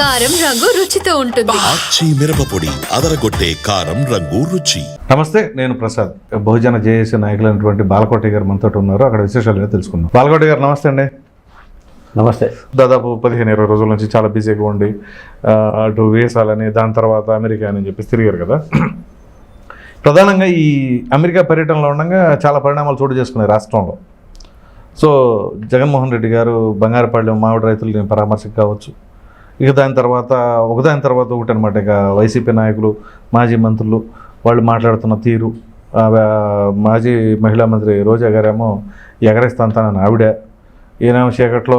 కారం రంగు రుచితో ఉంటుంది. ఆచి మిరపపొడి అదరగొట్టే కారం రంగు రుచి. నమస్తే నేను ప్రసాద్. బహుజన జేఏసీ నాయకులైనటువంటి బాలకోటి గారు మనతో ఉన్నారు. అక్కడ విశేషాలు ఏదో తెలుసుకుందాం. బాలకోటి గారు నమస్తే అండి. నమస్తే. దాదాపు పదిహేను ఇరవై రోజుల నుంచి చాలా బిజీగా ఉండి అటు వేసాలని దాని తర్వాత అమెరికా అని చెప్పి తిరిగారు కదా. ప్రధానంగా ఈ అమెరికా పర్యటనలో ఉండగా చాలా పరిణామాలు చోటు చేసుకున్నాయి రాష్ట్రంలో. సో జగన్మోహన్ రెడ్డి గారు బంగారపల్లి మామిడి రైతులని పరామర్శకు కావచ్చు. ఇక దాని తర్వాత ఒకదాని తర్వాత ఒకటి అనమాట ఇక వైసీపీ నాయకులు మాజీ మంత్రులు వాళ్ళు మాట్లాడుతున్న తీరు మాజీ మహిళా మంత్రి రోజా గారేమో ఎగరేస్తాను ఆవిడ. ఈయనేమో చీకట్లో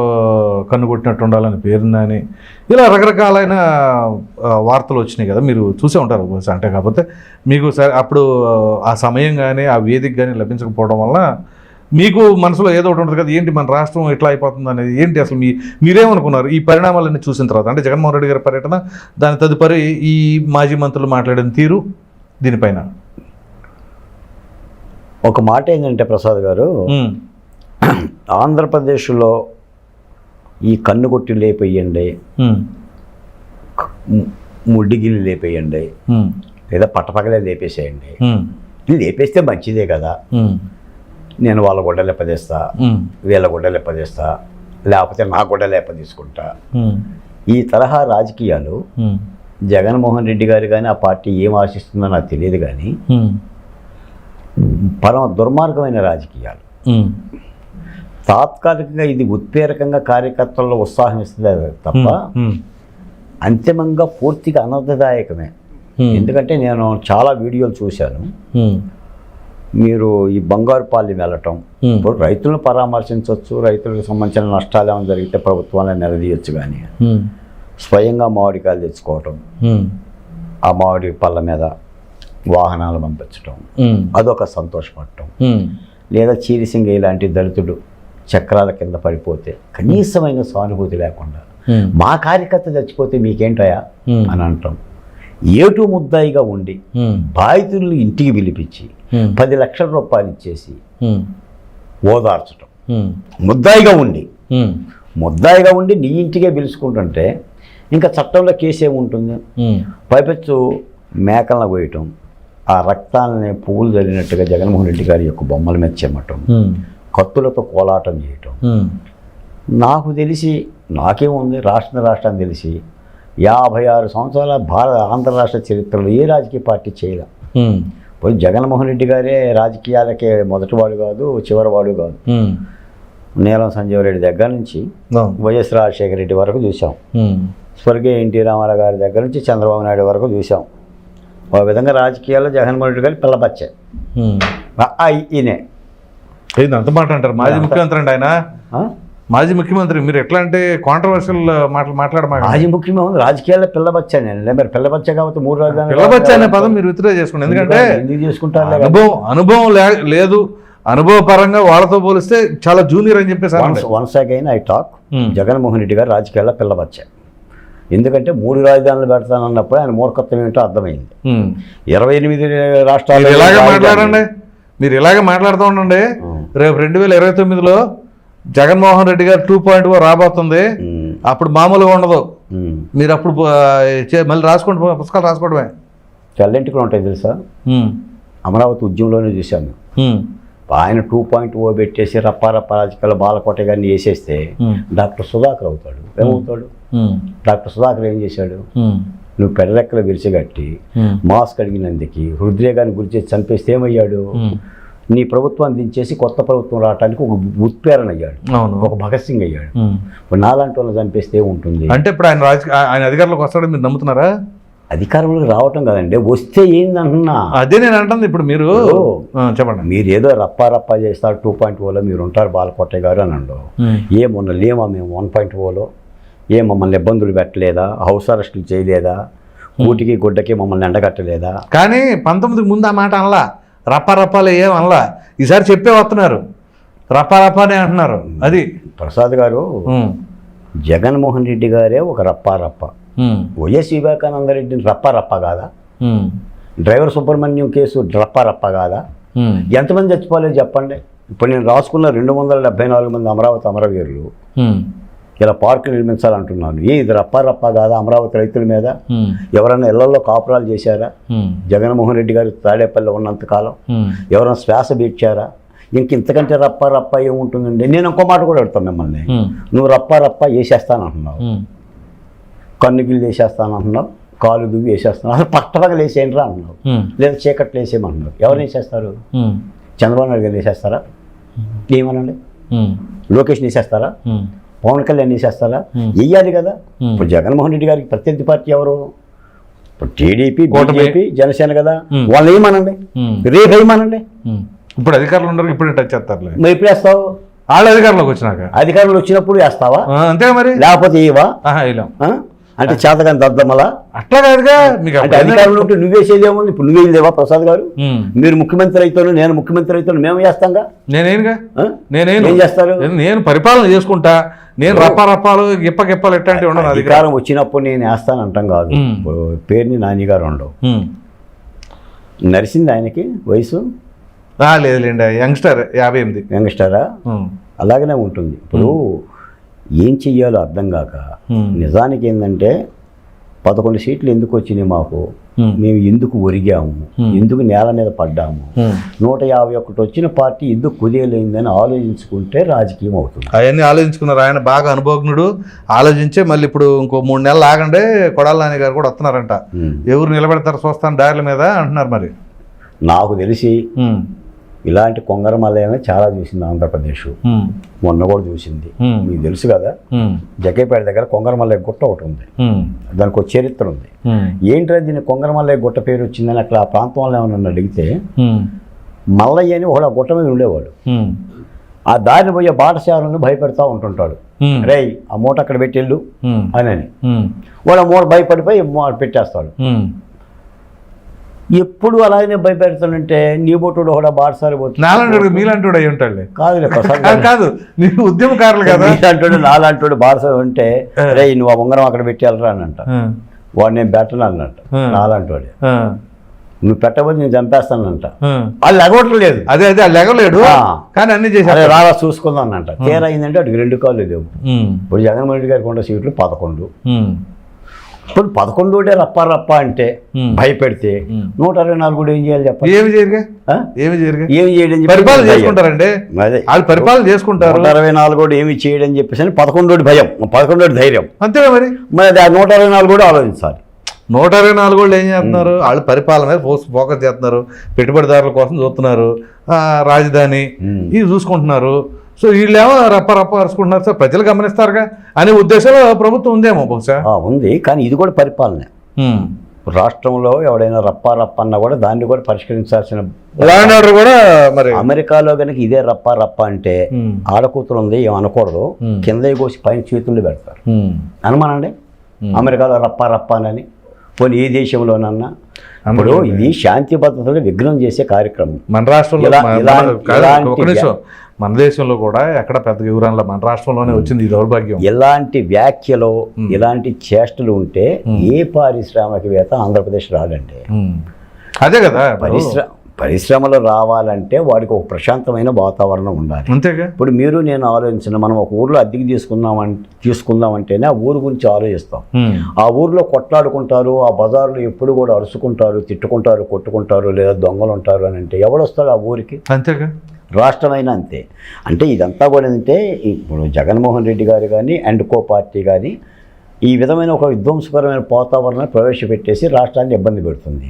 కన్ను కొట్టినట్టు ఉండాలని పేరున్నాని ఇలా రకరకాలైన వార్తలు వచ్చినాయి కదా మీరు చూసే ఉంటారు అంటే కాకపోతే మీకు సరే అప్పుడు ఆ సమయం కానీ ఆ వేదిక కానీ లభించకపోవడం వల్ల మీకు మనసులో ఏదో ఒకటి ఉంటుంది కదా ఏంటి మన రాష్ట్రం ఎట్లా అయిపోతుంది అనేది ఏంటి అసలు మీ మీరేమనుకున్నారు? ఈ పరిణామాలన్నీ చూసిన తర్వాత అంటే జగన్మోహన్ రెడ్డి గారి పర్యటన దాని తదుపరి ఈ మాజీ మంత్రులు మాట్లాడిన తీరు దీనిపైన? ఒక మాట ఏంటంటే ప్రసాద్ గారు ఆంధ్రప్రదేశ్లో ఈ కన్ను కొట్టి లేపేయండి ముడ్డిగిని లేపేయండి లేదా పట్టపగలే లేపేసేయండి. లేపేస్తే మంచిదే కదా. నేను వాళ్ళ గుడ్డ లెప్పదీస్తా ఉమ్, వీళ్ళ గుడ్డ లెప్పదీస్తా లేకపోతే నా గుడ్డ లెప్ప తీసుకుంటా. ఉమ్, ఈ తరహా రాజకీయాలు జగన్మోహన్ రెడ్డి గారు కానీ ఆ పార్టీ ఏం ఆశిస్తుందో నాకు తెలియదు కానీ పరమ దుర్మార్గమైన రాజకీయాలు. తాత్కాలికంగా ఇది ఉత్ప్రేరకంగా కార్యకర్తల్లో ఉత్సాహం ఇస్తుంది తప్ప అంతిమంగా పూర్తిగా అనర్థదాయకమే ఎందుకంటే నేను చాలా వీడియోలు చూశాను. మీరు ఈ బంగారు పాలి వెళ్ళటం ఇప్పుడు రైతులను పరామర్శించవచ్చు రైతులకు సంబంధించిన నష్టాలు ఏమైనా జరిగితే ప్రభుత్వాన్ని నిలదీయచ్చు కానీ. స్వయంగా మామిడికాయలు తెచ్చుకోవటం. ఆ మామిడి పళ్ళ మీద వాహనాలు పంపించటం. అదొక సంతోషపడటం. లేదా చీరిసింగ ఇలాంటి దళితుడు చక్రాల కింద పడిపోతే కనీసమైన సానుభూతి లేకుండా మా కార్యకర్త చచ్చిపోతే మీకేంటయా అని అంటాం. ఏటు ముద్దాయిగా ఉండి బాధితులను ఇంటికి పిలిపించి పది లక్షల రూపాయలు ఇచ్చేసి ఓదార్చడం ముద్దాయిగా ఉండి. ముద్దాయిగా ఉండి నీ ఇంటికే పిలుచుకుంటుంటే ఇంకా చట్టంలో కేసు ఏముంటుంది? పైపెచ్చు మేకలను కోయటం ఆ రక్తాలని పువ్వులు జరిగినట్టుగా జగన్మోహన్ రెడ్డి గారి యొక్క బొమ్మల మీద చెమ్మటం కత్తులతో కోలాటం చేయటం. నాకు తెలిసి నాకేముంది? రాష్ట్ర రాష్ట్రాన్ని తెలిసి యాభై ఆరు సంవత్సరాల భారత ఆంధ్ర రాష్ట్ర చరిత్రలో ఏ రాజకీయ పార్టీ చేయలే. పోయి జగన్మోహన్ రెడ్డి గారే రాజకీయాలకే మొదటివాడు కాదు చివరివాడు కాదు. ఉమ్, నీలం సంజీవ రెడ్డి దగ్గర నుంచి. వైఎస్ రాజశేఖర రెడ్డి వరకు చూసాం. స్వర్గీయ ఎన్టీ రామారావు గారి దగ్గర నుంచి చంద్రబాబు నాయుడు వరకు చూసాం. ఒక విధంగా రాజకీయాల్లో జగన్మోహన్ రెడ్డి గారు పిల్లబచ్చాయి ఉమ్. ఈయనే. అంత మాట అంటారు? మాజీ ముఖ్యమంత్రి అండి ఆయన. ఆ? మాజీ ముఖ్యమంత్రి మీరు ఎట్లా అంటే కాంట్రవర్షియల్ మాటలు మాట్లాడమాక మాజీ ముఖ్యమంత్రి రాజకీయాల్లో పిల్లబచ్చా నేను మరి పిల్లబచ్చా కాబట్టి మూడు రాజధానులు పిల్లబచ్చ అనే పదం మీరు విత్డ్రా చేసుకోండి ఎందుకంటే ఎందుకు చేసుకుంటారు? అనుభవం అనుభవం లేదు. అనుభవ పరంగా వాళ్ళతో పోలిస్తే చాలా జూనియర్ అని చెప్పేసి. Once again I talk Hmm. Jaganmohan Reddy garu రాజకీయాల్లో పిల్లబచ్చా ఎందుకంటే మూడు రాజధానులు పెడతానన్నప్పుడు ఆయన మూర్ఖత్వం ఏంటో అర్థమైంది. ఉమ్. ఇరవై ఎనిమిది రాష్ట్రాలు ఇలాగే మాట్లాడండి. మీరు ఇలాగే మాట్లాడుతూ ఉండండి. ఉమ్. రేపు రెండు వేల ఇరవై తొమ్మిదిలో జగన్మోహన్ రెడ్డి గారు టూ పాయింట్ ఓ రాబోతుంది అప్పుడు మామూలుగా ఉండదు. మీరు అప్పుడు మళ్ళీ రాసుకోండి పుస్తకాలు రాసుకోవడమే తెల్లంటికలు ఉంటాయి తెలుసా. అమరావతి ఉద్యమంలోనే చూశాను. ఆయన టూ పాయింట్ ఓ పెట్టేసి రప్పా రప్ప రాజకీయాల బాలకోట గారిని వేసేస్తే. డాక్టర్ సుధాకర్ అవుతాడు ఏమవుతాడు. డాక్టర్ సుధాకర్ ఏం చేశాడు. నువ్వు పెడరెక్కలు విరిచిగట్టి. మాస్క్ అడిగినందుకు హృదయగాన్ని గురి చేసి చంపేస్తే ఏమయ్యాడు. నీ ప్రభుత్వాన్ని దించేసి కొత్త ప్రభుత్వం రావడానికి ఒక ఉత్ప్రేరణ అయ్యాడు. ఒక భగత్ సింగ్ అయ్యాడు. ఇప్పుడు నాలాంటి వాళ్ళని చంపేస్తే ఉంటుంది. అంటే ఇప్పుడు ఆయన రాజకీయ ఆయన అధికారంలోకి వస్తాడని మీరు నమ్ముతున్నారా? అధికారంలోకి రావటం కదండి. వస్తే ఏందంటున్నా? అదే నేను అంటుంది ఇప్పుడు మీరు. చెప్పండి. మీరు ఏదో రప్పా రప్పా చేస్తారు టూ పాయింట్ ఓలో మీరు ఉంటారు బాలకోటయ్య గారు అని అండు ఉమ్. ఏ మొన్న లేమా మేము వన్ పాయింట్ ఓలో? ఏ మమ్మల్ని ఇబ్బందులు పెట్టలేదా? హౌస్ అరెస్టులు చేయలేదా? ఊటికి గుడ్డకి మమ్మల్ని ఎండగట్టలేదా? కానీ పంతొమ్మిదికి ముందు ఆ మాట అనలా. రప్ప రప్పాలు ఏం అనలా ఈసారి చెప్పే వస్తున్నారు రప్ప రప్పానే అంటున్నారు అది ప్రసాద్ గారు. జగన్మోహన్ రెడ్డి గారే ఒక రప్పా రప్ప ఉమ్. వైఎస్ వివేకానంద రెడ్డిని రప్పా రప్ప కాదా. డ్రైవర్ సుబ్రహ్మణ్యం కేసు రప్పా రప్ప కాదా. ఎంతమంది చచ్చిపోలేదు చెప్పండి ఇప్పుడు నేను రాసుకున్న రెండు వందల డెబ్బై నాలుగు మంది అమరావతి అమరవీరులు. ఇలా పార్కులు నిర్మించాలంటున్నాను. ఏ ఇది రప్ప రప్ప కాదా అమరావతి రైతుల మీద? ఎవరైనా ఇళ్ళలో కాపురాలు చేశారా? జగన్మోహన్ రెడ్డి గారు తాడేపల్లి ఉన్నంతకాలం ఎవరైనా శ్వాస పీడ్చారా ఇంక ఇంతకంటే రప్ప రప్ప ఏముంటుందండి? నేను ఇంకో మాట కూడా అడుగుతాను మిమ్మల్ని. నువ్వు రప్ప రప్ప వేసేస్తానంటున్నావు కన్నుగిల్లు వేసేస్తానంటున్నావు కాలు దువ్వి వేసేస్తున్నావు అసలు పట్టపగలు వేసేయండిరా అంటున్నావు. లేదా చీకట్లు వేసేయమంటున్నావు. ఎవరు వేసేస్తారు? చంద్రబాబు నాయుడు గారు వేసేస్తారా? ఏమనండి? లోకేష్ వేసేస్తారా? పవన్ కళ్యాణ్ వేసేస్తారా. వెయ్యాలి కదా. ఇప్పుడు జగన్మోహన్ రెడ్డి గారికి ప్రత్యర్థి పార్టీ ఎవరు? ఇప్పుడు టీడీపీ. బీజేపీ జనసేన కదా. వాళ్ళు ఏమనండి? రేపు వేయమనండి ఉమ్. ఇప్పుడు అధికారులు ఉండరు ఇప్పుడు టచ్ చేస్తారులే. మరి ఎప్పుడు వేస్తావు? వాళ్ళు అధికారంలోకి వచ్చినాక. అధికారులు వచ్చినప్పుడు వేస్తావా? అంతే మరి. లేకపోతే ఇలా అంటే చేతగాని దద్దమ్మలా? అట్లా కాదుగా మీకు అంటే అధికారులు ఉంటే నువ్వేసేది ఏముంది ఇప్పుడు నువ్వే లేవా ప్రసాద్ గారు? మీరు ముఖ్యమంత్రి అయితేను నేను ముఖ్యమంత్రి అయితేను మేము చేస్తాంగా? నేనేనుగా? ఏం చేస్తారు? నేను పరిపాలన చేసుకుంటా నేను రప్ప రప్పాలు గిప్ప గిప్పలు ఎట్లాంటివి ఉండను అధికారం వచ్చినప్పుడు నేను వేస్తాను అంటాం కాదు. పేరుని నాని గారు ఉండవు. నరిసింది ఆయనకి వయసు? లేదులేండి యంగ్స్టర్ యాభై ఎనిమిది. యంగ్స్టరా? అలాగనే ఉంటుంది. ఇప్పుడు ఏం చెయ్యాలో అర్థం కాక నిజానికి ఏంటంటే పదకొండు సీట్లు ఎందుకు వచ్చినాయి మాకు? మేము ఎందుకు ఒరిగాము. ఎందుకు నేల మీద పడ్డాము. నూట యాభై ఒకటి వచ్చిన పార్టీ ఎందుకు కుదేలైందని ఆలోచించుకుంటే రాజకీయం అవుతుంది. అవన్నీ ఆలోచించుకున్నారు. ఆయన బాగా అనుభవజ్ఞుడు ఆలోచించే మళ్ళీ ఇప్పుడు ఇంకో మూడు నెలలు ఆగండే కొడాల నాని గారు కూడా వస్తున్నారంట. ఎవరు నిలబెడతారు చూస్తాను దారిల మీద అంటున్నారు మరి. నాకు తెలిసి ఇలాంటి కొంగరమలైన చాలా చూసింది ఆంధ్రప్రదేశ్. మొన్న కూడా చూసింది. మీకు తెలుసు కదా? జకేపేట దగ్గర కొంగరమల్లయ్య గుట్ట ఒకటి ఉంది. దానికి ఒక చరిత్ర ఉంది. ఏంట్రా దీన్ని కొంగరమల్లయ్య గుట్ట పేరు వచ్చిందని అట్లా ఆ ప్రాంతంలో ఏమన్నా అడిగితే మల్లయ్య అని ఒకడు ఆ గుట్ట మీద ఉండేవాడు. ఆ దారిని పోయే బాటసారులను భయపెడతా ఉంటుంటాడు. రేయ్ ఆ మూట అక్కడ పెట్టెళ్ళు అని అని వాడు ఆ మూట భయపడిపోయి పెట్టేస్తాడు. ఎప్పుడు అలాగనే భయపెడతానంటే నీ బొట్టుడు ఒకడ బాటసారి పోతుంది. నాలంటాడు మీలాంటి అయి ప్రసాద్ కాదు, కాదు మీరు ఉద్యమకారులు కదా. అంటాడు నాలంటాడు బాటసారి ఉంటే రే నువ్వు ఆ ఉంగరం అక్కడ పెట్టేయాలరా అని అంట. వాడు నేను పెట్టను. నాలంటాడు ఆ, నువ్వు పెట్టబోతే నేను చంపేస్తానంట. వాళ్ళు ఎగవట్లేదు అదే అదే లెగలేడు. కానీ అన్ని చేశారు. రారా చూసుకుందాం అన్నంట తీరా అయిందంటే అటు రెండు కాళ్ళు లేవు. ఇప్పుడు జగన్మోహన్ రెడ్డి గారికి ఉన్న సీట్లు పదకొండు. ఇప్పుడు పదకొండు రప్ప రప్ప అంటే. భయపెడితే. నూట అరవై నాలుగు కూడా ఏం చేయాలి చెప్పండి? ఏమి చేయరుగా? ఏమి చేయరుగా? ఏమి చేయడం చెప్పి పరిపాలన. చేసుకుంటారండి? అదే. వాళ్ళు పరిపాలన చేసుకుంటారు. నూట అరవై నాలుగు కూడా ఏమి చేయడం చెప్పేసి అని పదకొండోటి భయం. పదకొండోటి ధైర్యం. అంతేగా మరి? మరి అది ఆ నూట అరవై నాలుగు కూడా ఆలోచించాలి. నూట అరవై నాలుగు వాళ్ళు ఏం చేస్తున్నారు? వాళ్ళు పరిపాలన మీద ఫోకస్ చేస్తున్నారు. పెట్టుబడిదారుల కోసం చూస్తున్నారు. ఆ, రాజధాని. ఇవి చూసుకుంటున్నారు. సో వీళ్ళేమో రప్ప రప్ప అరుచుకుంటున్నారు సార్. ప్రజలు గమనిస్తారుగా అనే ఉద్దేశంలో ప్రభుత్వం ఉందేమో బహుశా? ఉంది. కానీ ఇది కూడా పరిపాలనే. రాష్ట్రంలో ఎవడైనా రప్ప రప్ప అన్నా కూడా దాన్ని కూడా పరిష్కరించాల్సిన కూడా మరి అమెరికాలో కనుక ఇదే రప్ప రప్ప అంటే. ఆడకూతురు ఉంది ఏం అనకూడదు. కింద కోసి పైన చేతుల్లో పెడతారు. అనుమానండి. అమెరికాలో రప్ప రప్ప అని పోనీ ఏ దేశంలోనన్నా. ఇప్పుడు ఇది శాంతి భద్రతలు విఘ్నం చేసే కార్యక్రమం. మన రాష్ట్రంలో మన- దేశంలో కూడా ఎక్కడ పెద్ద వివరాల్లో మన రాష్ట్రంలోనే వచ్చింది ఈ దౌర్భాగ్యం. ఇలాంటి వ్యాఖ్యలు ఇలాంటి చేష్టలు ఉంటే ఏ పారిశ్రామికవేత్త ఆంధ్రప్రదేశ్ రాడండి. అదే కదా ఇప్పుడు. పరిశ్ర పరిశ్రమలు రావాలంటే వాడికి ఒక ప్రశాంతమైన వాతావరణం ఉండాలి. అంతేగా? ఇప్పుడు మీరు నేను ఆలోచించిన మనం ఒక ఊర్లో అద్దెకి తీసుకుందామంటే తీసుకుందామంటేనే ఆ ఊరు గురించి ఆలోచిస్తాం. ఆ ఊర్లో కొట్లాడుకుంటారు ఆ బజార్లో ఎప్పుడు కూడా అరుచుకుంటారు తిట్టుకుంటారు కొట్టుకుంటారు లేదా దొంగలు ఉంటారు అని అంటే ఎవడొస్తాడు ఆ ఊరికి? అంతేగా? రాష్ట్రమైనా అంతే. అంటే ఇదంతా కూడా ఏంటంటే ఇప్పుడు జగన్మోహన్ రెడ్డి గారు కానీ అండ్ కో పార్టీ కానీ ఈ విధమైన ఒక విధ్వంసకరమైన వాతావరణాన్ని ప్రవేశపెట్టేసి రాష్ట్రాన్ని ఇబ్బంది పెడుతుంది.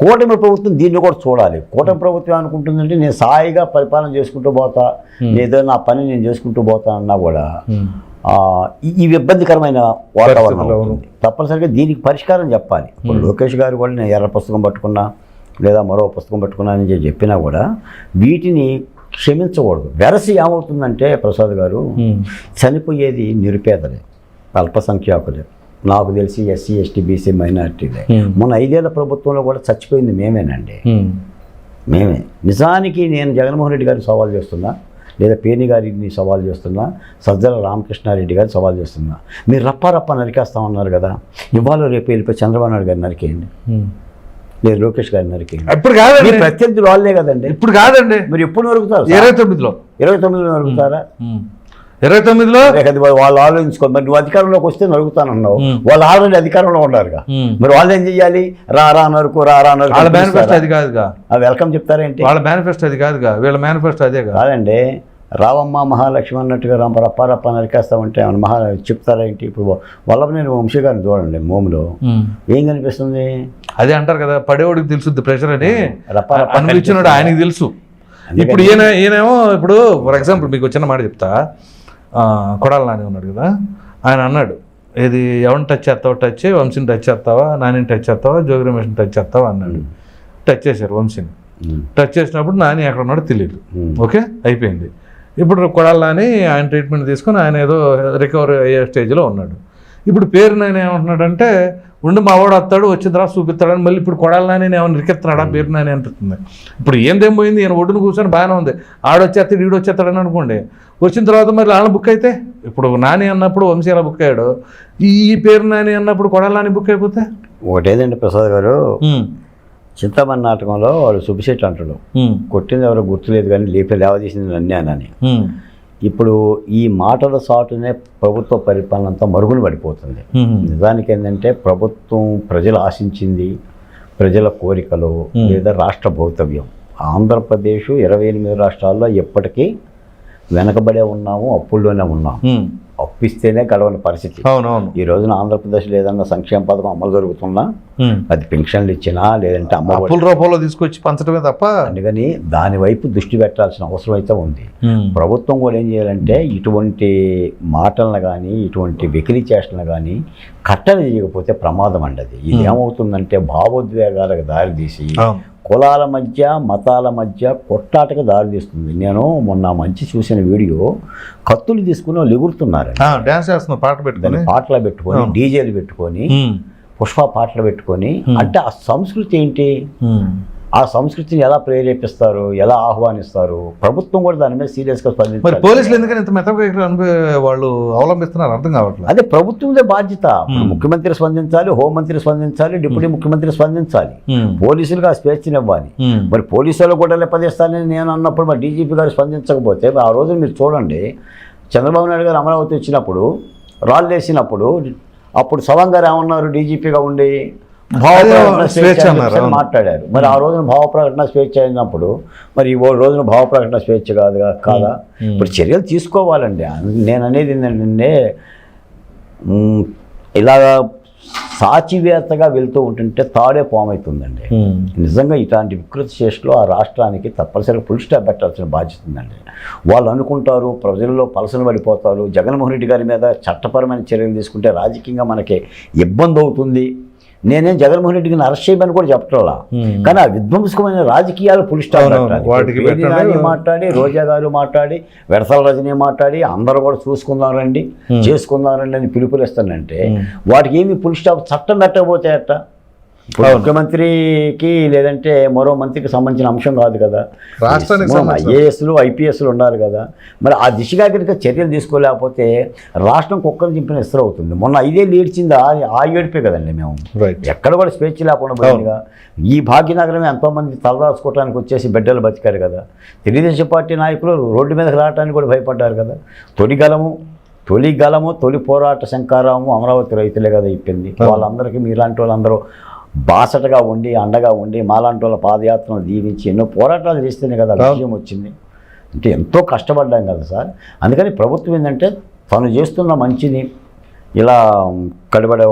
కూటమి ప్రభుత్వం దీన్ని కూడా చూడాలి. కూటమి ప్రభుత్వం అనుకుంటుందంటే నేను సాయిగా పరిపాలన చేసుకుంటూ పోతా ఏదో నా పని నేను చేసుకుంటూ పోతా అన్నా కూడా ఆ, ఈ- ఇబ్బందికరమైన వాతావరణం తప్పనిసరిగా దీనికి పరిష్కారం చెప్పాలి. ఇప్పుడు లోకేష్ గారు కూడా నేను ఎర్ర పుస్తకం పట్టుకున్నా లేదా మరో పుస్తకం పట్టుకున్నా అని చెప్పి చెప్పినా కూడా వీటిని క్షమించకూడదు. వెరసి ఏమవుతుందంటే ప్రసాద్ గారు చనిపోయేది నిరుపేదలే అల్పసంఖ్యాకులే నాకు తెలిసి ఎస్సీ ఎస్టీ బీసీ మైనారిటీలే. మొన్న ఐదేళ్ళ ప్రభుత్వంలో కూడా చచ్చిపోయింది మేమేనండి. మేమే. నిజానికి నేను జగన్మోహన్ రెడ్డి గారికి సవాల్ చేస్తున్నా లేదా పేర్ని గారిని సవాల్ చేస్తున్నా సజ్జల రామకృష్ణారెడ్డి గారికి సవాల్ చేస్తున్నా. మీరు రప్ప రప్ప నరికేస్తామన్నారు కదా ఇవాళ రేపు వెళ్ళిపోయి చంద్రబాబు నాయుడు గారిని నరికేయండి. లేదు లోకేష్ గారిని నరికేయండి ఇప్పుడు కాదండి. ప్రత్యర్థులు వాళ్ళే కదండి. ఇప్పుడు కాదండి. మీరు ఎప్పుడు నరుకుతారు ఇరవై తొమ్మిదిలో. ఇరవై తొమ్మిదిలో నరుకుతారా? ఇరవై తొమ్మిదిలో? అది వాళ్ళు ఆలోచించుకో మరి నువ్వు అధికారంలోకి వస్తే నరుగుతానన్నావు. వాళ్ళు ఆల్రెడీ అధికారంలో ఉన్నారుగా. మరి వాళ్ళు ఏం చెయ్యాలి? రా రా నరుకు రా రా నరుకు వాళ్ళ మేనిఫెస్టో? అది కాదుగా. ఆ వెల్కమ్ చెప్తారేంటి వాళ్ళ మేనిఫెస్టో అది కాదుగా. వీళ్ళ మేనిఫెస్టో అదేగా కాదండి. రావమ్మ మహాలక్ష్మి అన్నట్టుగా రామ రప్ప రప్ప నరికేస్తామంటే ఏమన్నా మహా చెప్తారా ఏంటి? ఇప్పుడు వల్లభనేని వంశీ గారిని చూడండి మోములో. ఏం కనిపిస్తుంది? అదే అంటారు కదా పడేవాడికి తెలుసుద్ది ప్రెషర్ అని. అనుభవించినాడు ఆయనకి తెలుసు. ఇప్పుడు ఈయన ఈయనేమో ఇప్పుడు ఫర్ ఎగ్జాంపుల్ మీకు వచ్చిన మాట చెప్తా. కొడాల నాని ఉన్నాడు కదా. ఆయన అన్నాడు ఇది ఎవరిని టచ్ చేస్తావా టచ్ వంశీని టచ్ చేస్తావా నానిని టచ్ చేస్తావా జోగి రమేష్ని టచ్ చేస్తావా అన్నాడు. టచ్ చేశారు వంశీని. టచ్ చేసినప్పుడు నాని ఎక్కడ ఉన్నాడో తెలియదు. ఓకే? అయిపోయింది. ఇప్పుడు కొడాల నాని ఆయన ట్రీట్మెంట్ తీసుకొని ఆయన ఏదో రికవరీ అయ్యే స్టేజ్లో ఉన్నాడు. ఇప్పుడు పేరు నాని ఏమంటున్నాడంటే ఉండి మా వాడు వస్తాడు వచ్చిన తర్వాత చూపిస్తాడని మళ్ళీ ఇప్పుడు కొడాల నాని ఏమైనా రికెత్తున్నాడా పేరు నాని అంటుంది. ఇప్పుడు ఏందేం పోయింది? ఈయన ఒడ్డును కూర్చొని బాగానే ఉంది. ఆడొచ్చేస్తాడు ఈడు వచ్చేస్తాడని అనుకోండి. వచ్చిన తర్వాత మరి వాళ్ళ బుక్ అయితే? ఇప్పుడు నాని అన్నప్పుడు వంశీ ఎలా బుక్ అయ్యాడు? ఈ పేరు నాని అన్నప్పుడు కొడాల నాని బుక్ అయిపోతే? ఒకటేదండి ప్రసాద్ గారు చింతామణి నాటకంలో వాడు సుబ్బిశెట్టి అంటాడు. కొట్టింది ఎవరో గుర్తులేదు కానీ లేపి లేవదీసింది నన్నే అని ఇప్పుడు ఈ మాటల సాటునే ప్రభుత్వ పరిపాలన అంతా మరుగున పడిపోతుంది. నిజానికి ఏంటంటే ప్రభుత్వం ప్రజలు ఆశించింది ప్రజల కోరికలు లేదా రాష్ట్ర భౌతవ్యం. ఆంధ్రప్రదేశ్ ఇరవై ఎనిమిది రాష్ట్రాల్లో ఎప్పటికీ వెనకబడే ఉన్నాము అప్పుల్లోనే ఉన్నాం ఉమ్. అప్పిస్తేనే గడవని పరిస్థితి. అవునవును. ఈ రోజున ఆంధ్రప్రదేశ్లో ఏదన్నా సంక్షేమ పథకం అమలు జరుగుతున్నా. అది పెన్షన్లు ఇచ్చినా లేదంటే అమ్మ అప్పుల రూపంలో తీసుకొచ్చి పంచడమే తప్ప అందుకని దాని వైపు దృష్టి పెట్టాల్సిన అవసరం అయితే ఉంది. ప్రభుత్వం కూడా ఏం చేయాలంటే ఇటువంటి మాటలను కానీ ఇటువంటి వెకిలి చేష్టలను కానీ కట్టడి చేయకపోతే ప్రమాదం అండి అది. ఇది ఏమవుతుందంటే భావోద్వేగాలకు దారితీసి కులాల మధ్య మతాల మధ్య కొట్లాటకు దారితీస్తుంది నేను మొన్న మంచి చూసిన వీడియో కత్తులు తీసుకుని వాళ్ళు ఎగురుతున్నారు చేస్తున్నా పాట పెట్టుకొని. పాటలు పెట్టుకొని డీజేలు పెట్టుకొని పుష్ప పాటలు పెట్టుకొని అంటే ఆ సంస్కృతి ఏంటి. ఆ సంస్కృతిని ఎలా ప్రేరేపిస్తారు ఎలా ఆహ్వానిస్తారు? ప్రభుత్వం కూడా దాని మీద సీరియస్గా మరి స్పందించాలి పోలీసులు ఎందుకని ఇంత వాళ్ళు అవలంబిస్తున్నారు అర్థం కావట్లేదు. అదే ప్రభుత్వందే బాధ్యత. ఇప్పుడు ముఖ్యమంత్రి స్పందించాలి హోంమంత్రి స్పందించాలి డిప్యూటీ ముఖ్యమంత్రి స్పందించాలి. ఉమ్, పోలీసులకు ఆ స్వేచ్ఛనివ్వాలి మరి పోలీసులు కూడా లేపదేస్తానని నేను అన్నప్పుడు మరి డీజీపీ గారు స్పందించకపోతే ఆ రోజు మీరు చూడండి చంద్రబాబు నాయుడు గారు అమరావతి వచ్చినప్పుడు రాళ్ళు వేసినప్పుడు అప్పుడు సవం గారు ఏమన్నారు డీజీపీగా ఉండి? స్వేచ్ఛ. మాట్లాడారు. మరి ఆ రోజున భావ ప్రకటన స్వేచ్ఛ అయినప్పుడు మరి ఈ ఓ రోజున భావ ప్రకటన స్వేచ్ఛ కాదు కాదా? ఇప్పుడు చర్యలు తీసుకోవాలండి. నేను అనేది ఏంటంటే ఇలాగా సాచివేతగా వెళ్తూ ఉంటుంటే తాడే పామవుతుందండి. నిజంగా ఇట్లాంటి వికృత చేష్టలో ఆ రాష్ట్రానికి తప్పనిసరిగా ఫుల్ స్టాప్ పెట్టాల్సిన బాధ్యత ఉందండి. వాళ్ళు అనుకుంటారు ప్రజల్లో పలసన పడిపోతారు. జగన్మోహన్ రెడ్డి గారి మీద చట్టపరమైన చర్యలు తీసుకుంటే రాజకీయంగా మనకి ఇబ్బంది అవుతుంది. నేనేం జగన్మోహన్ రెడ్డికి అరెస్ట్ చేయమని కూడా చెప్పట్లా. కానీ ఆ విధ్వంసకమైన రాజకీయాలు. నాని మాట్లాడి రోజా గారు మాట్లాడి వెడసల రజనీ మాట్లాడి అందరూ కూడా చూసుకుందారండి చేసుకుందారండి అని పిలుపులు ఇస్తానంటే వాటికి ఏమి ఫుల్ స్టాప్ చట్టం పెట్టకపోతే అట్ట ముఖ్యమంత్రికి లేదంటే మరో మంత్రికి సంబంధించిన అంశం కాదు కదా. రాష్ట్రానికి ఐఏఎస్లు ఐపీఎస్లు ఉన్నారు కదా. మరి ఆ దిశగా కనుక చర్యలు తీసుకోలేకపోతే రాష్ట్రం కుక్కలు చింపిన ఇస్తరు అవుతుంది మొన్న ఐదేళ్ళు ఏడ్చింది ఆ- ఆ ఏడిపే కదండి మేము. ఎక్కడ కూడా స్వేచ్ఛ లేకుండా పోయిందిగా. ఈ భాగ్యనగరమే ఎంతోమంది తలదాచుకోవడానికి వచ్చేసి బిడ్డలు బతికారు కదా. తెలుగుదేశం పార్టీ నాయకులు రోడ్డు మీదకి రావడానికి కూడా భయపడ్డారు కదా. తొలి గలము తొలి గలము తొలి పోరాట శంకారాము అమరావతి రైతులే కదా ఇప్పింది వాళ్ళందరికీ మీలాంటి వాళ్ళందరూ బాసటగా ఉండి అండగా ఉండి మాలాంటి వాళ్ళ పాదయాత్రను దీవించి ఎన్నో పోరాటాలు చేస్తేనే కదా విజయం వచ్చింది. అంటే ఎంతో కష్టపడ్డాం కదా సార్. అందుకని ప్రభుత్వం ఏంటంటే తను చేస్తున్న మంచిని ఇలా కడిబడే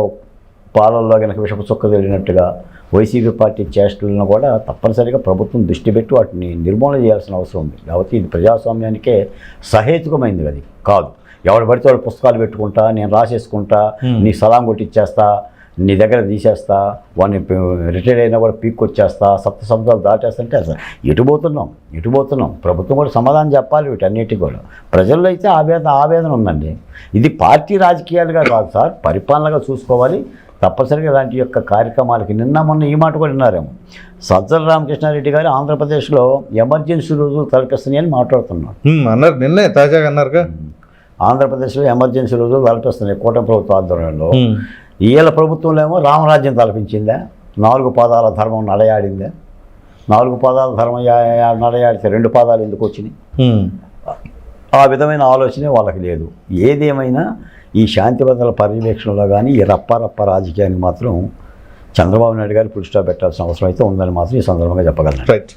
పాలల్లో కనుక విషపు చుక్క తెలియనట్టుగా వైసీపీ పార్టీ చేష్టలను కూడా తప్పనిసరిగా ప్రభుత్వం దృష్టి పెట్టి వాటిని నిర్మూలన చేయాల్సిన అవసరం ఉంది. కాబట్టి ఇది ప్రజాస్వామ్యానికే సహేతుకమైంది అది కాదు. ఎవరు పడితే వాళ్ళు పుస్తకాలు పెట్టుకుంటా నేను రాసేసుకుంటా నీ సలాం కొట్టిచ్చేస్తా నీ దగ్గర తీసేస్తా వాడిని రిటైర్ అయినా కూడా పీక్ వచ్చేస్తా సప్త శబ్దాలు దాటేస్తుంటే అసలు ఎటు పోతున్నాం ఎటు పోతున్నాం? ప్రభుత్వం కూడా సమాధానం చెప్పాలి వీటన్నిటికి కూడా. ప్రజల్లో అయితే ఆవేదన ఆవేదన ఉందండి. ఇది పార్టీ రాజకీయాలుగా కాదు సార్ పరిపాలనగా చూసుకోవాలి. తప్పనిసరిగా ఇలాంటి యొక్క కార్యక్రమాలకి నిన్న మొన్న ఈ మాట కూడా విన్నారేమో. సజ్జల రామకృష్ణారెడ్డి గారు ఆంధ్రప్రదేశ్లో ఎమర్జెన్సీ రోజులు తలపిస్తున్నాయని మాట్లాడుతున్నారు. అన్నారు నిన్నే తాజాగా అన్నారుగా. ఆంధ్రప్రదేశ్లో ఎమర్జెన్సీ రోజులు తలపిస్తున్నాయి కూటమి ప్రభుత్వ ఆధ్వర్యంలో. ఈయల ప్రభుత్వంలో ఏమో రామరాజ్యం తలపించిందా? నాలుగు పాదాల ధర్మం నడయాడిందా? నాలుగు పాదాల ధర్మం నడయాడితే రెండు పాదాలు ఎందుకు వచ్చినాయి? ఆ విధమైన ఆలోచనే వాళ్ళకి లేదు. ఏదేమైనా ఈ శాంతి భద్రతల పర్యవేక్షణలో కానీ ఈ రప్పారప్ప రాజకీయానికి మాత్రం చంద్రబాబు నాయుడు గారు పురుష పెట్టాల్సిన అవసరం అయితే ఉందని మాత్రం ఈ సందర్భంగా చెప్పగలను. రైట్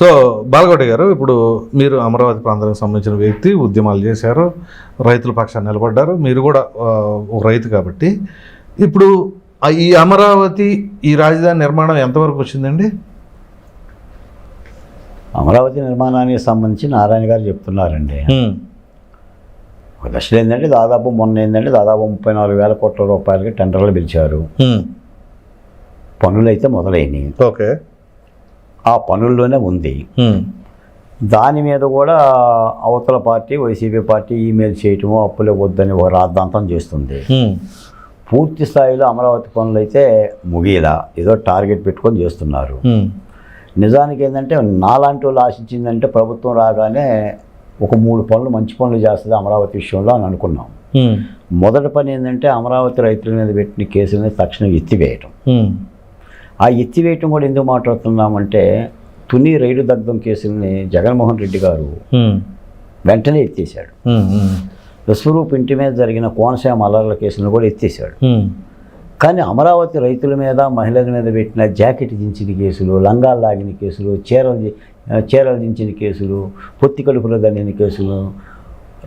సో బాలకోటి గారు ఇప్పుడు మీరు అమరావతి ప్రాంతానికి సంబంధించిన వ్యక్తి ఉద్యమాలు చేశారు రైతుల పక్షాన్ని నిలబడ్డారు మీరు కూడా ఒక రైతు కాబట్టి. ఇప్పుడు ఈ అమరావతి ఈ రాజధాని నిర్మాణం ఎంతవరకు వచ్చిందండి? అమరావతి నిర్మాణానికి సంబంధించి నారాయణ గారు చెప్తున్నారండి. ఒక దశలో ఏంటంటే దాదాపు మొన్న ఏంటంటే దాదాపు ముప్పై నాలుగు వేల కోట్ల రూపాయలకి టెండర్లు పిలిచారు. పనులు అయితే మొదలైనవి ఓకే. ఆ పనుల్లోనే ఉంది. దాని మీద కూడా అవతల పార్టీ వైసీపీ పార్టీ ఈమెయిల్ చేయటము అప్పులు వద్దని ఒక రాద్ధాంతం చేస్తుంది. పూర్తి స్థాయిలో అమరావతి పనులు అయితే ముగియలా. ఏదో టార్గెట్ పెట్టుకొని చేస్తున్నారు. నిజానికి ఏంటంటే నాలాంటి వాళ్ళు ఆశించిందంటే ప్రభుత్వం రాగానే ఒక మూడు పనులు మంచి పనులు చేస్తుంది అమరావతి విషయంలో అని అనుకున్నాం. మొదటి పని ఏంటంటే అమరావతి రైతుల మీద పెట్టిన కేసులని తక్షణం ఎత్తివేయటం. ఆ ఎత్తివేయటం కూడా ఎందుకు మాట్లాడుతున్నామంటే తుని రైలు దగ్ధం కేసుల్ని జగన్మోహన్ రెడ్డి గారు వెంటనే ఎత్తేసాడు విశ్వరూప్ ఇంటి మీద జరిగిన కోనసీమ అల్లర్ల కేసులను కూడా ఎత్తేసాడు కానీ అమరావతి రైతుల మీద మహిళల మీద పెట్టిన జాకెట్ దించిన కేసులు లంగాలు లాగిన కేసులు చీరలు చీరలు దించిన కేసులు పొత్తి కడుపులో దన్నిన కేసులు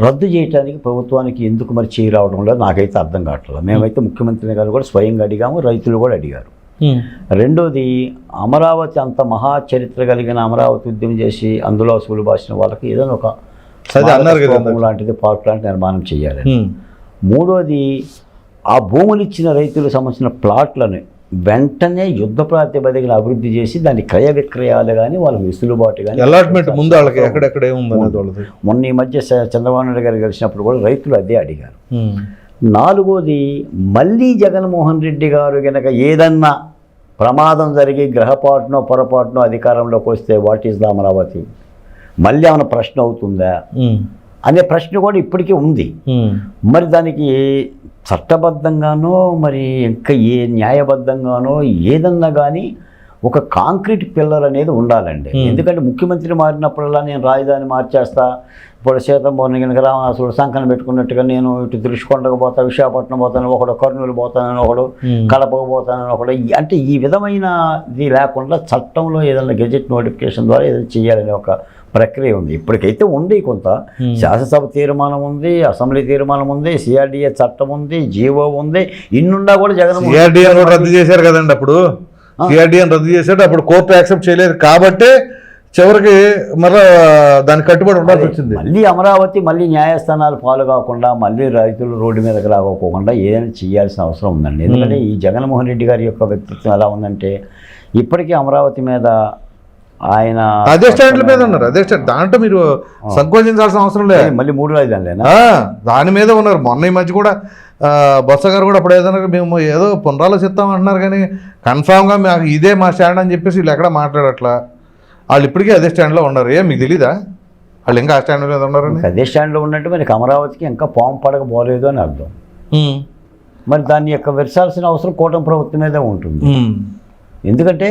రద్దు చేయడానికి ప్రభుత్వానికి ఎందుకు మరి చేయి రావడం లేదు? నాకైతే అర్థం కావట్లేదు. మేమైతే ముఖ్యమంత్రి గారు కూడా స్వయంగా అడిగాము రైతులు కూడా అడిగారు. రెండోది అమరావతి అంత మహా చరిత్ర కలిగిన అమరావతి ఉద్యమం చేసి అందులో అసలు బాసిన వాళ్ళకి ఏదైనా ఒక లాంటిది పార్క్ లాంటి నిర్మాణం చేయాలి. మూడోది ఆ భూములు ఇచ్చిన రైతులకు సంబంధించిన ప్లాట్లను వెంటనే యుద్ధ ప్రాతిపదికన అభివృద్ధి చేసి దాన్ని క్రయ విక్రయాలు కానీ వాళ్ళకి వెసులుబాటు కానీ అలాట్మెంట్ ముందు వాళ్ళకి ఎక్కడెక్కడ మొన్న ఈ మధ్య చంద్రబాబు నాయుడు గారు కలిసినప్పుడు కూడా రైతులు అదే అడిగారు. నాలుగోది మళ్ళీ జగన్మోహన్ రెడ్డి గారు గనక ఏదన్నా ప్రమాదం జరిగి గ్రహపాటునో పొరపాటునో అధికారంలోకి వస్తే వాట్ ఈస్ ద అమరావతి? మళ్ళీ ఏమైనా ప్రశ్న అవుతుందా? అనే ప్రశ్న కూడా ఇప్పటికీ ఉంది. మరి దానికి చట్టబద్ధంగానో మరి ఇంకా ఏ న్యాయబద్ధంగానో ఏదన్నా కానీ ఒక కాంక్రీట్ పిల్లర్ అనేది ఉండాలండి. ఎందుకంటే ముఖ్యమంత్రి మారినప్పుడల్లా నేను రాజధాని మార్చేస్తా ఇప్పుడు సీతంబోని కనుక రావణాసుడు సంకన పెట్టుకున్నట్టుగా నేను ఇటు దృష్టికొండకు పోతా విశాఖపట్నం పోతాను ఒకడు కర్నూలు పోతానని ఒకడు కడపకు పోతానని ఒకడు. అంటే ఈ విధమైన ఇది లేకుండా చట్టంలో ఏదైనా గెజెట్ నోటిఫికేషన్ ద్వారా ఏదైనా చేయాలనే ఒక ప్రక్రియ ఉంది. ఇప్పటికైతే ఉంది కొంత. శాసనసభ తీర్మానం ఉంది అసెంబ్లీ తీర్మానం ఉంది సిఆర్డిఏ చట్టం ఉంది జీవో ఉంది. ఇన్నుండా కూడా కూడా రద్దు చేశారు కదండి అప్పుడు. సిఆర్డిఎన్ రద్దు చేశాడు అప్పుడు కోర్టు యాక్సెప్ట్ చేయలేదు. కాబట్టి చివరికి మళ్ళా దానికి కట్టుబడి ఉండాల్సి వచ్చింది. మళ్ళీ అమరావతి మళ్ళీ న్యాయస్థానాలు పాలు కాకుండా మళ్ళీ రైతులు రోడ్డు మీదకి రాకపోకుండా ఏదైనా చేయాల్సిన అవసరం ఉందండి. ఎందుకంటే ఈ జగన్మోహన్ రెడ్డి గారి యొక్క వ్యక్తిత్వం ఎలా ఉందంటే ఇప్పటికీ అమరావతి మీద ఆయన అదే స్టాండ్ల మీద ఉన్నారు. అదే స్టాండ్ దాంట్లో మీరు సంకోచించాల్సిన అవసరం లేదు. మళ్ళీ మూడు రాజధానులేనా? దాని మీద ఉన్నారు. మొన్న ఈ మధ్య కూడా బొత్స గారు కూడా అప్పుడు ఏదైనా మేము ఏదో పునరాలోచిస్తాం అంటున్నారు కానీ కన్ఫామ్గా మాకు ఇదే మా స్టాండ్ అని చెప్పేసి వీళ్ళు ఎక్కడ మాట్లాడట్లా? వాళ్ళు ఇప్పటికీ అదే స్టాండ్లో ఉన్నారు. ఏ మీకు తెలీదా? వాళ్ళు ఇంకా ఆ స్టాండ్ మీద ఉన్నారని? అదే స్టాండ్లో ఉన్నట్టు మరి అమరావతికి ఇంకా పాము పడక పోలేదు అని అర్థం. మరి దాన్ని యొక్క వెరసాల్సిన అవసరం కూటమి ప్రభుత్వం మీదే ఉంటుంది. ఎందుకంటే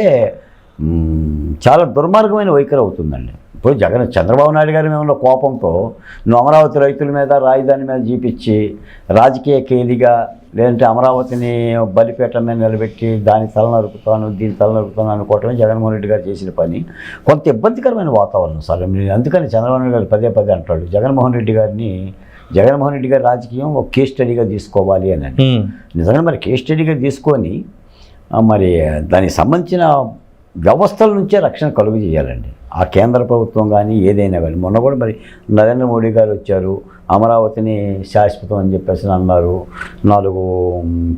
మ్మ్, చాలా దుర్మార్గమైన వైఖరి అవుతుందండి. ఇప్పుడు జగన్ చంద్రబాబు నాయుడు గారి మీద ఉన్న కోపంతో నువ్వు అమరావతి రైతుల మీద రాజధాని మీద చూపించి రాజకీయ కేలిగా లేదంటే అమరావతిని బలిపేట మీద నిలబెట్టి దాని తల నరుకుతాను దీని తల నరుకుతాను అనుకోవటమే జగన్మోహన్ రెడ్డి గారు చేసిన పని. కొంత ఇబ్బందికరమైన వాతావరణం సార్. అందుకని చంద్రబాబు నాయుడు గారు పదే పదే అంటాడు జగన్మోహన్ రెడ్డి గారిని జగన్మోహన్ రెడ్డి గారి రాజకీయం ఒక కేస్ స్టడీగా తీసుకోవాలి అని నిజంగా మరి కేస్ స్టడీగా తీసుకొని మరి దానికి సంబంధించిన వ్యవస్థల నుంచే రక్షణ కలుగు చేయాలండి. ఆ కేంద్ర ప్రభుత్వం కానీ ఏదైనా కానీ మొన్న కూడా మరి నరేంద్ర మోడీ గారు వచ్చారు. అమరావతిని శాశ్వతం అని చెప్పేసి అన్నారు. నాలుగు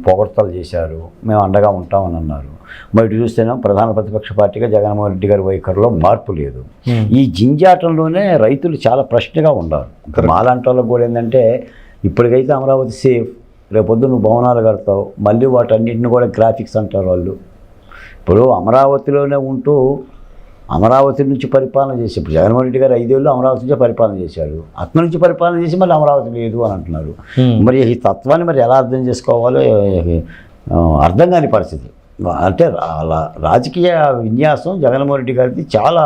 పొగడ్తలు చేశారు. మేము అండగా ఉంటామని అన్నారు. మరి చూస్తేనే ప్రధాన ప్రతిపక్ష పార్టీగా జగన్మోహన్ రెడ్డి గారి వైఖరిలో మార్పు లేదు. ఈ జింజాటంలోనే రైతులు చాలా ప్రశ్నగా ఉన్నారు. మాలాంటి వాళ్ళకి కూడా ఏంటంటే ఇప్పటికైతే అమరావతి సేఫ్ రేపొద్దు నువ్వు భవనాలు కడతావు మళ్ళీ వాటన్నిటిని కూడా గ్రాఫిక్స్ అంటారు వాళ్ళు. ఇప్పుడు అమరావతిలోనే ఉంటూ అమరావతి నుంచి పరిపాలన చేసి ఇప్పుడు జగన్మోహన్ రెడ్డి గారు ఐదేళ్ళు అమరావతి నుంచే పరిపాలన చేశారు అతని నుంచి పరిపాలన చేసి మళ్ళీ అమరావతి లేదు అని అంటున్నారు. మరి ఈ తత్వాన్ని మరి ఎలా అర్థం చేసుకోవాలో అర్థం కాని పరిస్థితి. అంటే అలా రాజకీయ విన్యాసం జగన్మోహన్ రెడ్డి గారిది చాలా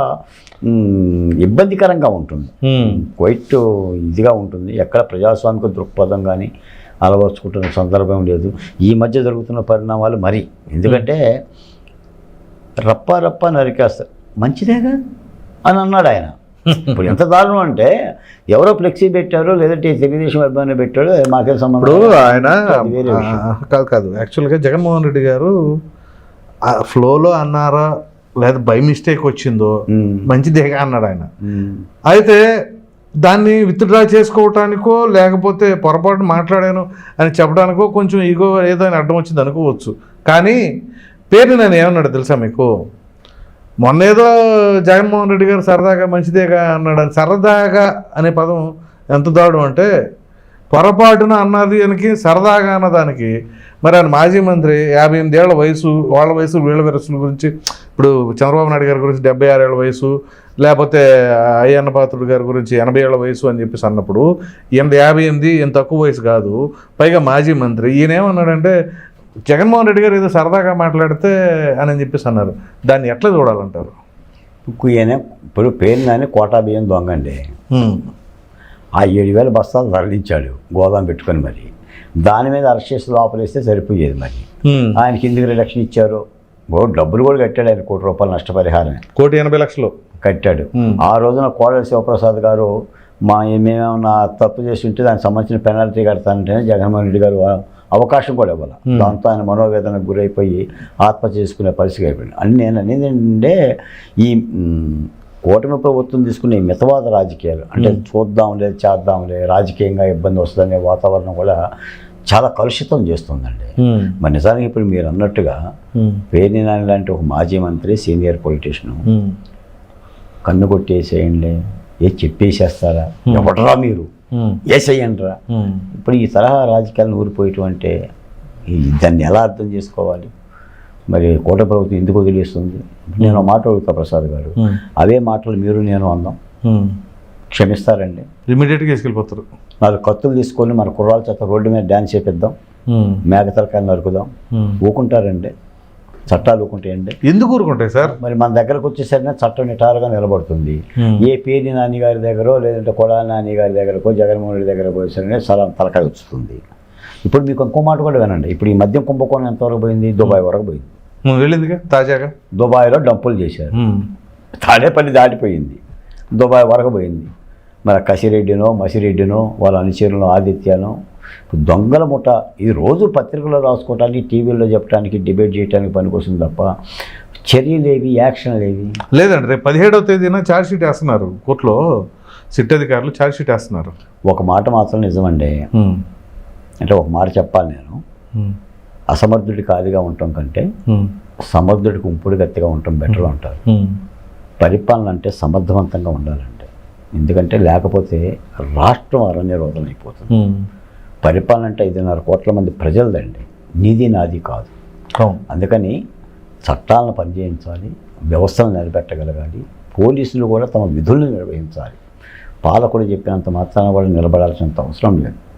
ఇబ్బందికరంగా ఉంటుంది. క్వైట్ ఇదిగా ఉంటుంది. ఎక్కడ ప్రజాస్వామిక దృక్పథం కానీ అలవర్చుకుంటున్న సందర్భం లేదు. ఈ మధ్య జరుగుతున్న పరిణామాలు మరి. ఎందుకంటే రప్ప రప్ప నరికేస్తారు. మంచిదేగా? అని అన్నాడు ఆయన. ఇప్పుడు ఎంత దారుణం అంటే ఎవరో ఫ్లెక్సీ పెట్టారో లేదంటే తెలుగుదేశం అభిమాని పెట్టాడో మాకేం సంబంధం ఆయన కాదు కాదు. యాక్చువల్గా జగన్మోహన్ రెడ్డి గారు ఆ ఫ్లోలో అన్నారా లేదా బై మిస్టేక్ వచ్చిందో మంచిదేగా అన్నాడు ఆయన. అయితే దాన్ని విత్డ్రా చేసుకోవటానికో లేకపోతే పొరపాటు మాట్లాడాను అని చెప్పడానికో కొంచెం ఈగో ఏదో అని అడ్డం వచ్చింది అనుకోవచ్చు. కానీ పేరు నేను ఏమన్నాడు తెలుసా మీకు? మొన్న ఏదో జగన్మోహన్ రెడ్డి గారు సరదాగా మంచిదేగా అన్నాడు. సరదాగా అనే పదం ఎంత దారుణం అంటే పొరపాటున అన్నది అనికి సరదాగా అన్నదానికి. మరి ఆయన మాజీ మంత్రి యాభై ఎనిమిది ఏళ్ళ వయసు వాళ్ళ వయసు వీళ్ళ వయసుల గురించి ఇప్పుడు చంద్రబాబు నాయుడు గారి గురించి డెబ్బై ఆరు వయసు లేకపోతే అయ్యన్న పాత్రుడు గారి గురించి ఎనభై ఏళ్ళ వయసు అని చెప్పేసి అన్నప్పుడు ఈయన యాభై ఎనిమిది ఈయన తక్కువ వయసు కాదు. పైగా మాజీ మంత్రి ఈయన ఏమన్నాడంటే జగన్మోహన్ రెడ్డి గారు ఏదో సరదాగా మాట్లాడితే అని చెప్పేసి అన్నారు. దాన్ని ఎట్లా చూడాలంటారు? కుయ్యనే ఇప్పుడు పేరునాని కోటా బియ్యం దొంగండి హ్మ్. ఆ ఏడు వేల బస్తాలు తరలించాడు గోదాం పెట్టుకొని మరి. దాని మీద అరెస్ట్ చేసి లోపలేస్తే సరిపోయేది మరి. ఆయనకి ఎందుకు రిడక్షన్ ఇచ్చారు? డబ్బులు కూడా కట్టాడు ఆయన కోటి రూపాయలు నష్టపరిహారం కోటి ఎనభై లక్షలు. కట్టాడు. ఆ రోజున కోడలి శివప్రసాద్ గారు మా మేమేమన్నా తప్పు చేసి ఉంటే దానికి సంబంధించిన పెనాల్టీ కడతానంటేనే జగన్మోహన్ రెడ్డి గారు అవకాశం కూడా ఇవ్వాలి. దాంతో ఆయన మనోవేదనకు గురైపోయి ఆత్మహత్య చేసుకునే పరిస్థితి అయిపోయింది అని నేను అనేది ఏంటంటే ఈ కూటమి ప్రభుత్వం తీసుకునే మితవాద రాజకీయాలు అంటే చూద్దాంలే చేద్దాంలే రాజకీయంగా ఇబ్బంది వస్తుందనే వాతావరణం కూడా చాలా కలుషితం చేస్తుందండి. మరి నిజానికి ఇప్పుడు మీరు అన్నట్టుగా. పేర్ని నాని లాంటి ఒక మాజీ మంత్రి సీనియర్ పొలిటీషియన్. కన్ను కొట్టేసేయండి ఏ చెప్పేసేస్తారా? ఎవడరా మీరు? హ్మ్. ఇప్పుడు ఈ తరహా రాజకీయాలను ఊరిపోయటం అంటే ఈ దాన్ని ఎలా అర్థం చేసుకోవాలి? మరి కోట ప్రభుత్వం ఎందుకు వదిలేస్తుంది? నేను మాట అడుగుతా ప్రసాద్ గారు. అవే మాటలు మీరు నేను అందాం. క్షమిస్తారండి. ఇమీడియట్గా తీసుకెళ్ళిపోతారు. నాలుగు కత్తులు తీసుకొని మన కుర్రాల చేత రోడ్డు మీద డ్యాన్స్ చేపిద్దాం. హ్మ్. మేకతలకాయలు నరుకుదాం. ఊకుంటారండి. చట్టాలు ఊకుంటాయండి ఎందుకు ఊరుకుంటాయి సార్? మరి మన దగ్గరకు వచ్చేసరికి చట్టం నిటారుగా నిలబడుతుంది. ఏ పేరు నాని గారి దగ్గర లేదంటే కొడాల నాని గారి దగ్గరకో జగన్మోహన్ రెడ్డి దగ్గరకు వచ్చేసరికి సలం తలకాయ వస్తుంది ఇప్పుడు మీకు ఇంకో మాట కూడా వినండి. ఇప్పుడు ఈ మద్యం కుంభకోణం ఎంతవరకు పోయింది? దుబాయ్ వరకు పోయింది. వెళ్ళిందిగా తాజాగా? దుబాయ్లో డంపులు చేశారు. తాడేపల్లి దాటిపోయింది. దుబాయ్ వరకు పోయింది. మరి కసిరెడ్డినో మసిరెడ్డినో వాళ్ళ అనుచరులను ఆదిత్యనో దొంగల ముఠ ఇది రోజు పత్రికలో రాసుకోవటానికి టీవీలో చెప్పడానికి డిబేట్ చేయడానికి పనికొస్తుంది తప్ప చర్యలేవి యాక్షన్లేవి లేదండి రేపు పదిహేడవ తేదీన ఛార్జ్ షీట్ వేస్తున్నారు కోర్టులో సిట్ అధికారులు ఛార్జ్ షీట్ వేస్తున్నారు ఒక మాట మాత్రం నిజమండి. అంటే ఒక మాట చెప్పాలి నేను. అసమర్థుడి ఖాళీగా ఉండటం కంటే. సమర్థుడికి ఉంపుడు గట్టిగా ఉండటం బెటర్ అంటారు హ్మ్. పరిపాలన అంటే సమర్థవంతంగా ఉండాలండి ఎందుకంటే లేకపోతే రాష్ట్రం అరణ్యరోధం అయిపోతుంది హ్మ్. పరిపాలన అంటే ఐదున్నర కోట్ల మంది ప్రజలదండి. నీది నాది కాదు. అందుకని చట్టాలను పనిచేయించాలి వ్యవస్థను నిలబెట్టగలగాలి పోలీసులు కూడా తమ విధులను నిర్వహించాలి. పాలకుడు చెప్పినంత మాత్రాన కూడా నిలబడాల్సినంత అవసరం లేదు.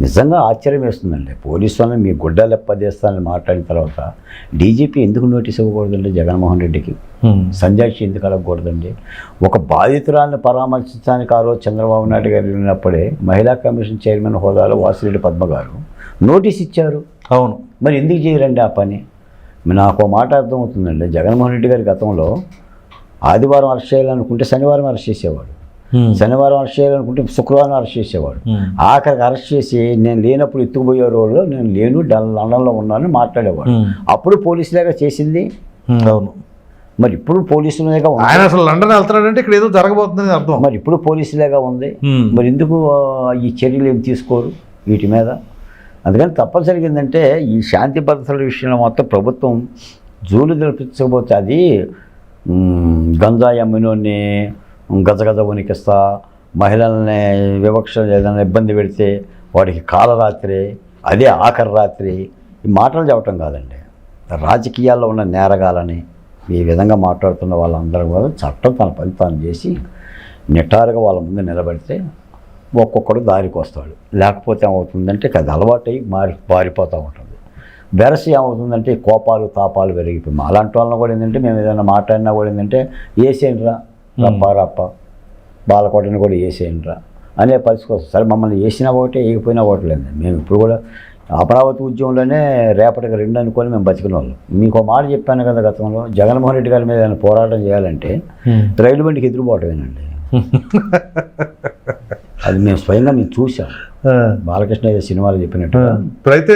నిజంగా ఆశ్చర్యం వేస్తుందండి. పోలీసు వాళ్ళని మీ గుడ్డలు ఎప్పదేస్తానని మాట్లాడిన తర్వాత డీజీపీ ఎందుకు నోటీస్ ఇవ్వకూడదండి జగన్మోహన్ రెడ్డికి? హ్మ్. సంజాయిషి ఎందుకు అడగకూడదండి ఒక బాధితురాలను పరామర్శించడానికి ఆ రోజు చంద్రబాబు నాయుడు గారు వెళ్ళినప్పుడే మహిళా కమిషన్ చైర్మన్ హోదాలో వాసిరెడ్డి పద్మ గారు నోటీస్ ఇచ్చారు. అవును. మరి ఎందుకు చేయరండి ఆ పని? నాకు మాట అర్థమవుతుందండి. జగన్మోహన్ రెడ్డి గారి గతంలో ఆదివారం అరెస్ట్ చేయాలనుకుంటే శనివారం అరెస్ట్ చేసేవాడు. శనివారం అరెస్ట్ చేయాలనుకుంటే శుక్రవారం అరెస్ట్ చేసేవాడు హ్మ్. ఆఖరికి అరెస్ట్ చేసి నేను లేనప్పుడు ఎత్తుకుపోయే రోజుల్లో నేను లేను లండన్లో ఉన్నాను మాట్లాడేవాడు హ్మ్. అప్పుడు పోలీసులేగా చేసింది. అవును మరి ఇప్పుడు పోలీసులేగా ఉంది ఆయన అసలు లండన్ వెళ్తున్నాడంటే ఇక్కడ ఏదో జరగబోతుందని అర్థం మరి ఇప్పుడు పోలీసులేగా ఉంది. మరి ఎందుకు ఈ చర్యలు ఏమి తీసుకోరు వీటి మీద అందుకని తప్పనిసరిగా ఏంటంటే ఈ శాంతి భద్రతల విషయంలో మొత్తం ప్రభుత్వం జూలు తెప్పించకపోతే అది గంజాయి అమ్మినోని గజగజ వణికిస్తా మహిళల్ని వివక్ష ఏదైనా ఇబ్బంది పెడితే వాడికి కాలరాత్రి అదే ఆఖరి రాత్రి ఈ మాటలు చెప్పటం కాదండి. రాజకీయాల్లో ఉన్న నేరగాలని ఈ విధంగా మాట్లాడుతున్న వాళ్ళందరూ కూడా చట్టం తన పని తాను చేసి నిటారుగా వాళ్ళ ముందు నిలబడితే ఒక్కొక్కడు దారికి వస్తాడు. లేకపోతే ఏమవుతుందంటే అది అలవాటై మారి పారిపోతూ ఉంటుంది. బెరసి ఏమవుతుందంటే కోపాలు తాపాలు పెరిగిపోయి అలాంటి వాళ్ళని కూడా ఏంటంటే మేము ఏదైనా మాట్లాడినా కూడా ఏంటంటే ఏసేంట్రా రప్ప రప్ప బాలకోటని కూడా వేసేయండి రా. అనే పరిస్థితి వస్తుంది. సరే మమ్మల్ని వేసినా ఒకటే వేయకపోయినా ఒకటి మేము ఇప్పుడు కూడా అమరావతి ఉద్యమంలోనే రేపటికి రెండు అనుకొని మేము బతికిన వాళ్ళం. మీకు మాట చెప్పాను కదా గతంలో జగన్మోహన్ రెడ్డి గారి మీద ఏదైనా పోరాటం చేయాలంటే రైలు బండికి ఎదురుపోవటమేనండి అది మేము స్వయంగా మేము చూసాం. బాలకృష్ణ ఏదో సినిమాలు చెప్పినట్టు ఇప్పుడైతే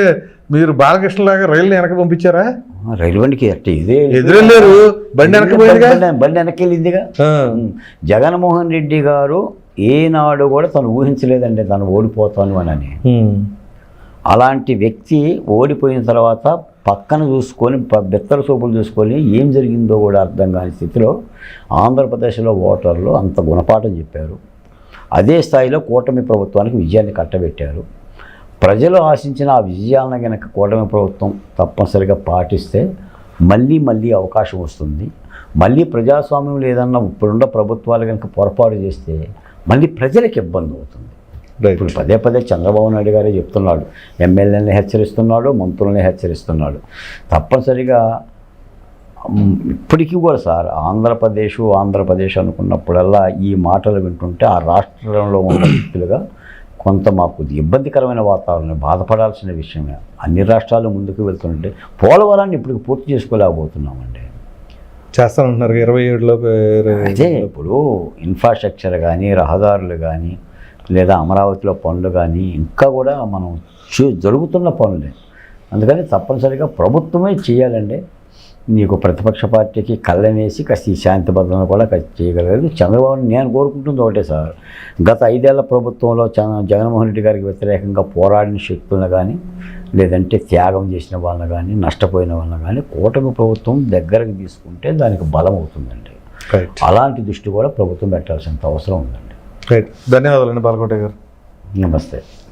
మీరు బాలకృష్ణ లాగా రైలు వెనక పంపించారా? రైలు బండికి అట్టే ఇదే ఎదురెళ్ళారు బండి వెనక పోయిందిగా? బండి- వెనక్కి. జగన్మోహన్ రెడ్డి గారు ఏనాడు కూడా తను ఊహించలేదండి తను ఓడిపోతాను అని. అలాంటి వ్యక్తి ఓడిపోయిన తర్వాత పక్కన చూసుకొని బెత్తల సోపులు చూసుకొని ఏం జరిగిందో కూడా అర్థం కాని స్థితిలో ఆంధ్రప్రదేశ్లో ఓటర్లు అంత గుణపాఠం చెప్పారు. అదే స్థాయిలో కూటమి ప్రభుత్వానికి విజయాన్ని కట్టబెట్టారు. ప్రజలు ఆశించిన ఆ విజయాలను కనుక కూటమి ప్రభుత్వం తప్పనిసరిగా పాటిస్తే మళ్ళీ మళ్ళీ అవకాశం వస్తుంది. మళ్ళీ ప్రజాస్వామ్యం ఏదన్నా ఇప్పుడున్న ప్రభుత్వాలు కనుక పొరపాటు చేస్తే మళ్ళీ ప్రజలకు ఇబ్బంది అవుతుంది. ఇప్పుడు పదే పదే చంద్రబాబు నాయుడు గారే చెప్తున్నాడు. ఎమ్మెల్యేని హెచ్చరిస్తున్నాడు మంత్రుల్ని హెచ్చరిస్తున్నాడు. తప్పనిసరిగా ఇప్పటికీ కూడా సార్ ఆంధ్రప్రదేశ్ ఆంధ్రప్రదేశ్ అనుకున్నప్పుడల్లా ఈ మాటలు వింటుంటే ఆ రాష్ట్రంలో ఉన్న వ్యక్తులుగా కొంత మాకు ఇబ్బందికరమైన వాతావరణం బాధపడాల్సిన విషయమే అన్ని రాష్ట్రాలు ముందుకు వెళ్తుంటే పోలవరాన్ని ఇప్పటికి పూర్తి చేసుకోలేకపోతున్నామండి. చేస్తానంటున్నారు ఇరవై ఏడులో అదే ఇప్పుడు ఇన్ఫ్రాస్ట్రక్చర్ కానీ రహదారులు కానీ లేదా అమరావతిలో పనులు కానీ ఇంకా కూడా మనం జరుగుతున్న పనులే. అందుకని తప్పనిసరిగా ప్రభుత్వమే చేయాలండి. నీకు ప్రతిపక్ష పార్టీకి కళ్ళం వేసి కాస్త ఈ శాంతి భద్రతను కూడా కాస్త చేయగలగాలి చంద్రబాబు నేను కోరుకుంటుంది ఒకటే సార్. గత ఐదేళ్ళ ప్రభుత్వంలో చ- జగన్మోహన్ రెడ్డి గారికి వ్యతిరేకంగా పోరాడిన శక్తులను కానీ లేదంటే త్యాగం చేసిన వాళ్ళని కానీ నష్టపోయిన వాళ్ళని కానీ కూటమి ప్రభుత్వం దగ్గరకు తీసుకుంటే దానికి బలం అవుతుందండి. అలాంటి దృష్టి కూడా ప్రభుత్వం పెట్టాల్సినంత అవసరం ఉందండి. రైట్ ధన్యవాదాలండి బాలకోట గారు. నమస్తే.